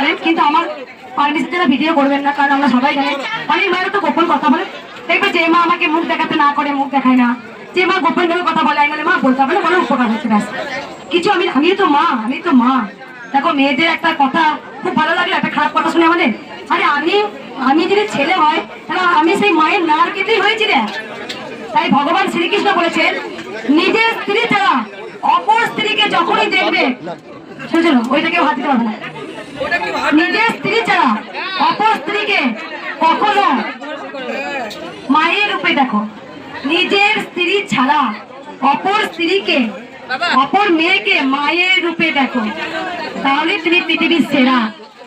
পারেন কিন্তু আমার পারমিশন ছাড়া ভিডিও করবেন না, কারণ আমরা সবাই জানি। অনেক তো গোপন কথা বলে। দেখবে যে মা আমাকে মুখ দেখাতে না করে, মুখ দেখায় না। যে মা গোপন ভাবে কথা বলে, আমি বলে, মা, বলতে হবে না কোনো উপকার হচ্ছে, ব্যাস। কিছু আমি আমি তো মা আমি তো মা। দেখো, মেয়েদের একটা কথা খুব ভালো লাগল, একটা খারাপ কথা শুনে আমাদের। আরে, আমি আমি যদি ছেলে হয়, তাহলে আমি সেই মায়ের নার কেটেই হয়েছি রে। তাই ভগবান শ্রীকৃষ্ণ বলেছেন, নিজের স্ত্রী ছাড়া অপর স্ত্রীকে যখনই দেখবে, শোনো শোনো ওইটা কেউ হাত দিতে পারবে না। নিজের স্ত্রী ছাড়া, অপর স্ত্রীকে কখনো মায়ের রূপে দেখো। নিজের স্ত্রী ছাড়া অপর স্ত্রীকে, অপর মেয়েকে মায়ের রূপে দেখো। তাহলে তুমি পৃথিবীর সেরা।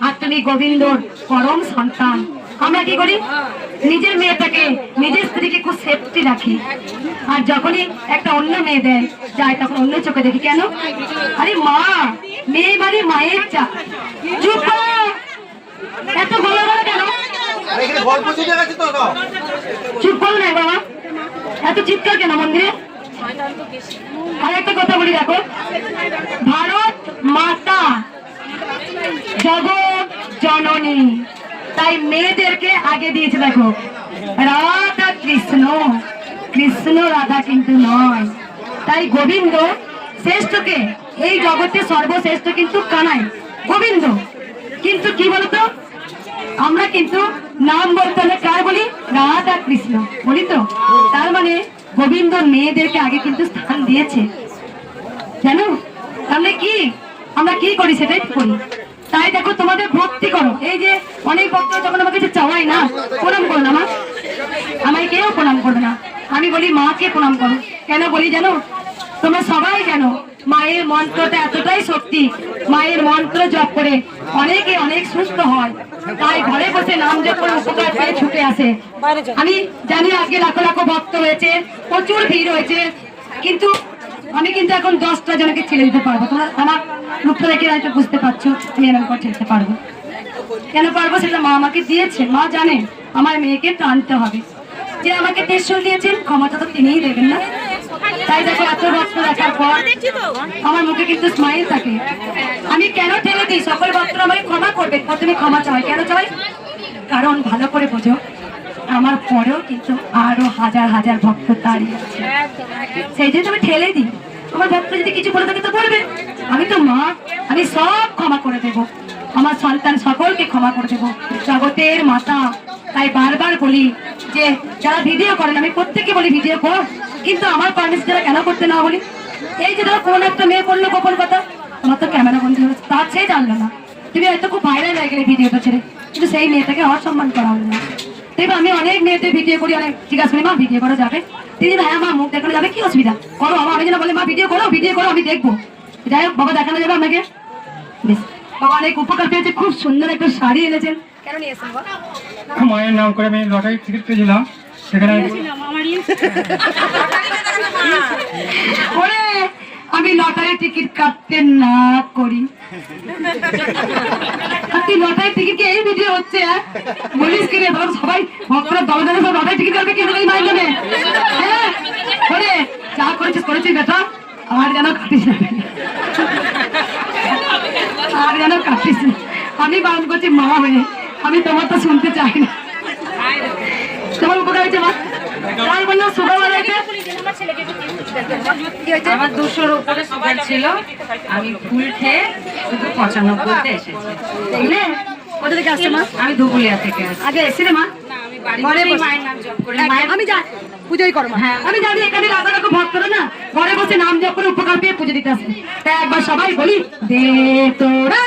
আর তুমি গোবিন্দর পরম সন্তান। আমরা কি করি? নিজের মেয়েটাকে নিজের স্ত্রীকে খুব সেফটি রাখি। আর যখনই একটা অন্য মেয়ে দেয় যায় তখন অন্য চোখে দেখি কেন? আরে মা মেয়ে মানে মায়ের চা। চুপ। এত গলা কেন? চুপ করো না বাবা। এত চিৎকার কেন মন্দিরে? আর একটা কথা বলি দেখো। ভারত মাতা জগৎ জননী। তাই মেয়েদেরকে আগে দিয়েছে, দেখো। রাধা কৃষ্ণ কৃষ্ণ রাধা কিন্তু নয়। তাই গোবিন্দ শ্রেষ্ঠকে, এই জগতে সর্বশ্রেষ্ঠ কিন্তু কানাই। গোবিন্দ, কিন্তু কি বলতো? আমরা কিন্তু নাম বলতে হলে কার বলি? রাধা কৃষ্ণ। বলি তো? তার মানে গোবিন্দ মেয়েদেরকে আগে কিন্তু স্থান দিয়েছে। জানো? তাহলে কি? আমরা কি করি সেটাই করি তাই দেখো তোমাদের ভক্তি করো এই যে অনেক ভক্ত যখন আমাকে কিছু চাওয়াই না, প্রণাম করো না মা। আমায় কেউ প্রণাম করবে না। আমি বলি, মাকে প্রণাম করো। কেন বলি জানো? তোমরা সবাই জানো, মায়ের মন্ত্রটা এতটাই শক্তি। মায়ের মন্ত্র জপ করে অনেকে অনেক সুস্থ হয়। তাই ঘরে বসে নাম জপ করে উপকার পেয়ে ছুটে আসে। আমি জানি আজকে লাখো লাখো ভক্ত হয়েছে প্রচুর ভিড় হয়েছে কিন্তু আমি কিন্তু এখন দশটা জনকে ছেড়ে দিতে পারব। তোমরা আমার রূপটা দেখে হয়তো বুঝতে পারছ আমি এরকম ছেড়ে দিতে পারব। কেন পারব সেটা মা আমাকে দিয়েছে। মা জানে আমার মেয়েকে টানতে হবে। যে আমাকে তেসর দিয়েছেন ক্ষমতা তো তিনিই দেবেন না। তাই দেখো, এত রক্ত দেখার পর আমার মুখে কিন্তু স্মাইল থাকে। আমি কেন ঠেলে দিই? সকল ভক্তরা আমাকে ক্ষমা করবে। প্রথমে ক্ষমা চাই কেন চাই কারণ ভালো করে বোঝো। আমার পরেও কিন্তু আরও হাজার হাজার ভক্ত দাঁড়িয়ে আছে। সেই জন্য আমি ঠেলে দিই আমার ভক্ত যদি কিছু বলে থাকে তো বলবে। আমি তো মা, আমি সব ক্ষমা করে দেব। আমার সন্তান সকলকে ক্ষমা করে দেব। জগতের মাতা, তাই বারবার বলি যে, যারা ভিডিও করেন, আমি প্রত্যেককে বলি ভিডিও কর। কিন্তু আমার পারমিশন যারা কেন করতে না বলি? এই যে ধরো, কোন একটা মেয়ে করল গোপন কথা তোমার তো ক্যামেরা বন্ধ হয়েছে তার সে জানলো না। তুমি হয়তো খুব ভাইরাল হয়ে গেলে ভিডিওটা ছেড়ে। কিন্তু সেই মেয়েটাকে অসম্মান করা হলো না। দেখো আমি অনেক মেয়েদের ভিডিও করি অনেক জিজ্ঞাসা করি মা ভিডিও করা যাবে। তিনি ভাই আমার মুখ দেখানো যাবে কি অসুবিধা? করো আমার অনেকজন বলে মা ভিডিও করো ভিডিও করো আমি দেখব। যাই হোক বাবা দেখানো যাবে আপনাকে। বেশ বাবা অনেক উপকার পেয়েছে খুব সুন্দর একটা শাড়ি এনেছেন। কেন নিয়ে এসেছেন মায়ের নাম করে আমি লটারি টিকিট পেয়েছিলাম সেখানে আমি লটারি টিকিট কাটতে না করি। তুই লটারি টিকিট কি এই ভিডিও হচ্ছে? বলিস কি রে ধর সবাই ভক্তরা দলে দলে সব লটারি টিকিট কাটবে কেন করি মাইন্ড নেবে? হ্যাঁ? যা করেছিস করেছিস বেটা আর যেন কাটিস না। আর যেন কাটিস না। আমি বারণ করছি মা হয়ে আমি তোমার তো শুনতে চাই না। তোমার উপকার হয়েছে মা? তাই বলল সুগার হয়েছে? আমার দুশোর উপরে সুগার ছিল। আমি ফুল খেয়ে শুধু পঁচানব্বইতে এসেছি। কোথা থেকে আসছে মা? আমি ধুবুলিয়া থেকে আগে এসেছিলে মা? আমি পুজোই হ্যাঁ। আমি জানি এখানে রাধা রাখো ভক্তরা না। ঘরে বসে নাম জপ করে উপকার পেয়ে পুজো দিতে আসে তাই একবার সবাই বলি দে তোরা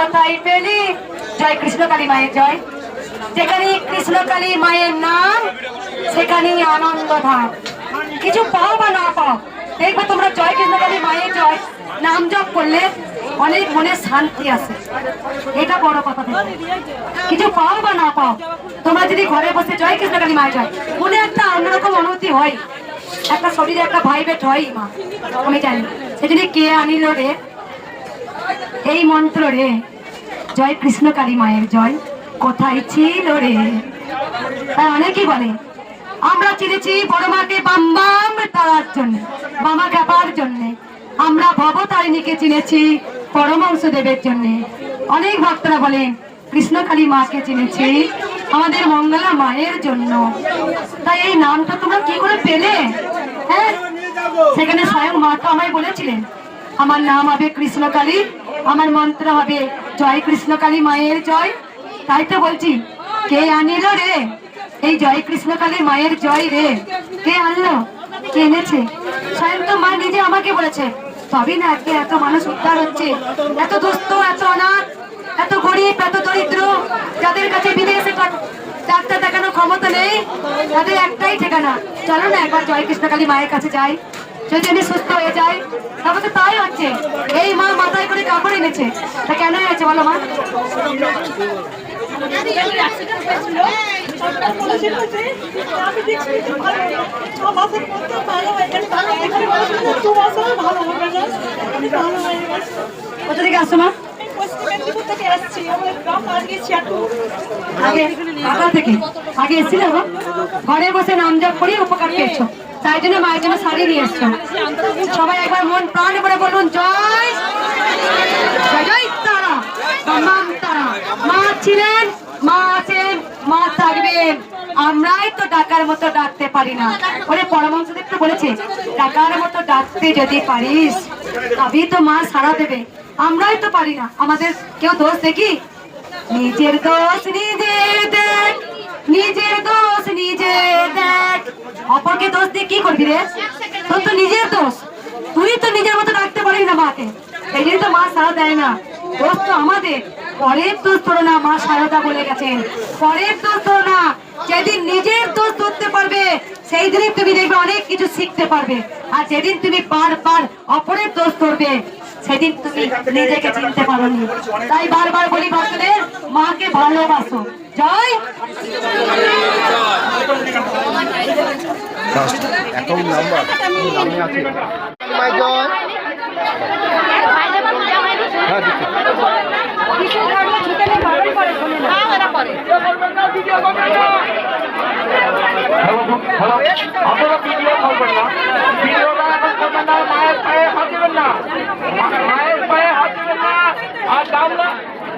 কোথায় পেলি জয় কৃষ্ণ কালী মায়ের জয়। যেখানে কৃষ্ণ কালী মায়ের নাম, সেখানেই আনন্দ ধাম কিছু পাও বা না পাও, দেখবে তোমরা জয় কৃষ্ণ কালী মায়ের জয়। নাম জপ করলে অনেক মনে শান্তি আসে। এটা বড় কথা কিছু পাও বা না পাও, তোমরা যদি ঘরে বসে জয় কৃষ্ণ কালী মায়ের জয়, মনে একটা অন্যরকম অনুভূতি হয়। একটা শরীরে একটা ভাইবেট হয় মা, আমি জানি। সেখানে কে আনিল রে এই মন্ত্র রে। জয় কৃষ্ণ কালী মায়ের জয়। কোথায় ছিল রে? তাই অনেকেই বলে, আমরা চিনেছি বড় মাকে বাম বাম তারার জন্য, বামা কাপার জন্য। আমরা ভবতারিণীকে চিনেছি পরমাংশ দেবের জন্য। অনেক ভক্তরা বলেন কৃষ্ণ কালী মাকে চিনেছি আমাদের মঙ্গলা মায়ের জন্য। তাই এই নামটা তোমরা কি করে পেলে? হ্যাঁ? সেখানে স্বয়ং মা তো আমায় বলেছিলেন, আমার নাম হবে কৃষ্ণকালী আমার মন্ত্র হবে, জয় কৃষ্ণকালী মায়ের জয়। তাই তো বলছি, কে আনিল রে? এই জয় কৃষ্ণকালী মায়ের জয় রে। কে আনলো? কে এনেছে? স্বয়ং তো মা নিজে আমাকে বলেছে তবেই না, আজকে এত মানুষ উদ্ধার হচ্ছে। এত দুস্থ, এত অনাথ, এত গরিব, এত দরিদ্র, যাদের কাছে বিদেশে ডাক্তার দেখানোর ক্ষমতা নেই, তাদের একটাই ঠিকানা। চলো না একবার জয় কৃষ্ণকালী মায়ের কাছে যাই। যদি সুস্থ হয়ে যায়, তারপর তাই হচ্ছে। এই মা মাথায় করে কাপড় এনেছে। তা কেন হয়েছে বলো মা? থেকে ছিয়াটু আগে থেকে। আগে ঘরে বসে নাম জপ করে উপকার পেয়েছ। তাই জন্য মায়ের জন্য শাড়ি নিয়ে সবাই একবার মন প্রাণ করে বলুন, জয় জয় তারা তারা। মা ছিলেন, মা আছেন, মা থাকবেন। আমরাই তো ডাকার মতো ডাকতে পারি না। ওরে পরমহংসদেব তো বলেছে, ডাকার মতো ডাকতে যদি পারিস, তবেই তো মা সারা দেবে। আমরাই তো পারি না। আমাদের কেউ দোষ দেখি? নিজের দোষ নিজে দেখ, নিজের দোষ নিজে অপরকে দোষ দিয়ে কি করবি রে? তোর তো নিজের দোষ। তুই তো নিজের মতো রাখতে পারিস না মাকে। এই জন্য তো মা সারা দেয় না। দোষ তো আমাদের। পরের দোষ ধরো না, মা সারদা বলে গেছেন। পরের দোষ ধরো না। যেদিন নিজের দোষ ধরতে পারবে, সেই দিনই তুমি দেখবে অনেক কিছু শিখতে পারবে। আর যেদিন তুমি বারবার অপরের দোষ ধরবে, সেদিন তুমি নিজেকে চিনতে পারোনি। তাই বারবার বলি, ভক্তদের, মাকে ভালোবাসো। জয়। Account number. নামে আছে। মাই জয় হ্যাঁ আপনারা ভিডিও করবেন না ভিডিওটা করবেন না মায়ের পায়ে হাত দেবেন না মায়ের পায়ে হাত দেবেন না আর দামনা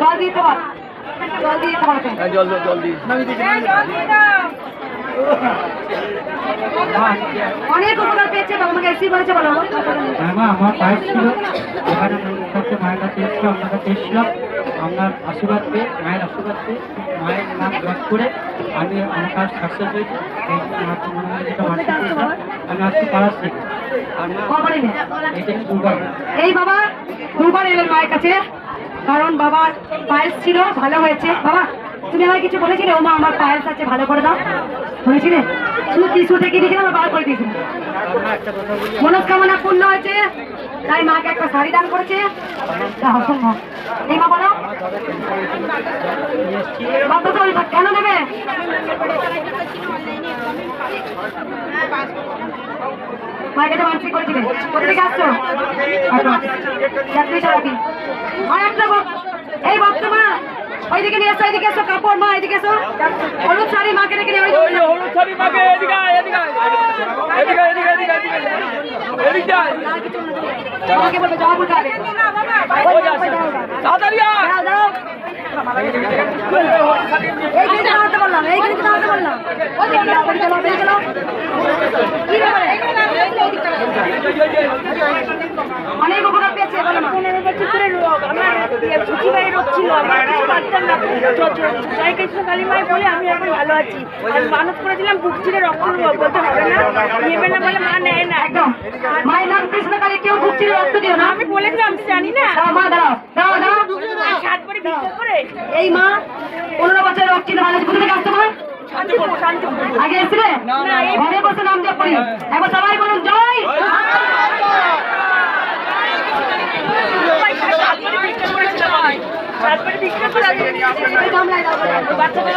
জল দিতে পারো জল দিয়ে দিতে পারো জল জল জল দিই অনেক উপকার পেয়েছে বাবাকে এসি বলেছে বলো। হ্যাঁ মা আমার পায়েস ছিল। এখানে কাছে মায়ের কাছে এসেছিলাম আপনার কাছে এসেছিলাম। আপনার আশীর্বাদ পেয়ে মায়ের আশীর্বাদ পেয়ে মায়ের নাম জপ করে আমি আমার কাজ সাকসেস হয়েছে। হয় আমি আজকে এই বাবা দুবার এলেন মায়ের কাছে। কারণ বাবার পায়েস ছিল, ভালো হয়েছে। বাবা, তুমি আমায় কিছু বলেছিলে? ও মা আমার পায়েস আছে, ভালো করে দাও। বলেছিলে? শুধু টিসু থেকে দিয়েছিলাম বার করে দিয়েছিলাম। মনস্কামনা পূর্ণ হয়েছে। তাই মাকে একটা শাড়ি দান করেছে। মা বলো। কেন নেবে মায়ের মানসিক করেছিলেন কোথেকে আসছো? চাকরি চালাবি আর একটা এই বক্তমা ওইদিকে নিয়ে এসো এইদিকে এসো কাপড় মা এদিকে এসো। হলুদ শাড়ি মাকে রেখে নিয়ে ওই ওই হলুদ শাড়ি মাকে এদিকে এদিকে এদিকে এদিকে এদিকে এদিকে এদিকে বলবে জবাব উঠাবে ওই যে আসে। তাড়াতাড়ি আয়। দাঁড়াও। দাঁড়াও এইখানে দাঁড়াতে বললাম এইখানে দাঁড়াতে। কি ব্যাপারে? অনেক উপকার পেয়েছে বলো মা। রোগ ছিল পারতাম না। জয় কৃষ্ণ কালী বলে আমি এখন ভালো আছি। আর মানত করেছিলাম বুক ছিঁড়ে রক্ত নেব, বলতে হবে না। নেবে না বলে মা নেয় না। একদম। মায়ের নাম কৃষ্ণকালী কেউ ভুগছিল রক্ত দিও না। আমি বলেছিলাম জানি না। সাত করে বিশ্বাস করে। এই মা পনেরো বছর রোগ ছিল ভালো কোথা থেকে আসতো মা শান্তিপুর শান্তিপুর। আগে এসেছিলে? ঘরে বসে নাম জপ করি। একবার সবাই বলুন জয় সাত করে বিশ্বাস করেছিলাম আমি সাত করে বিশ্বাস করে বাচ্চাদের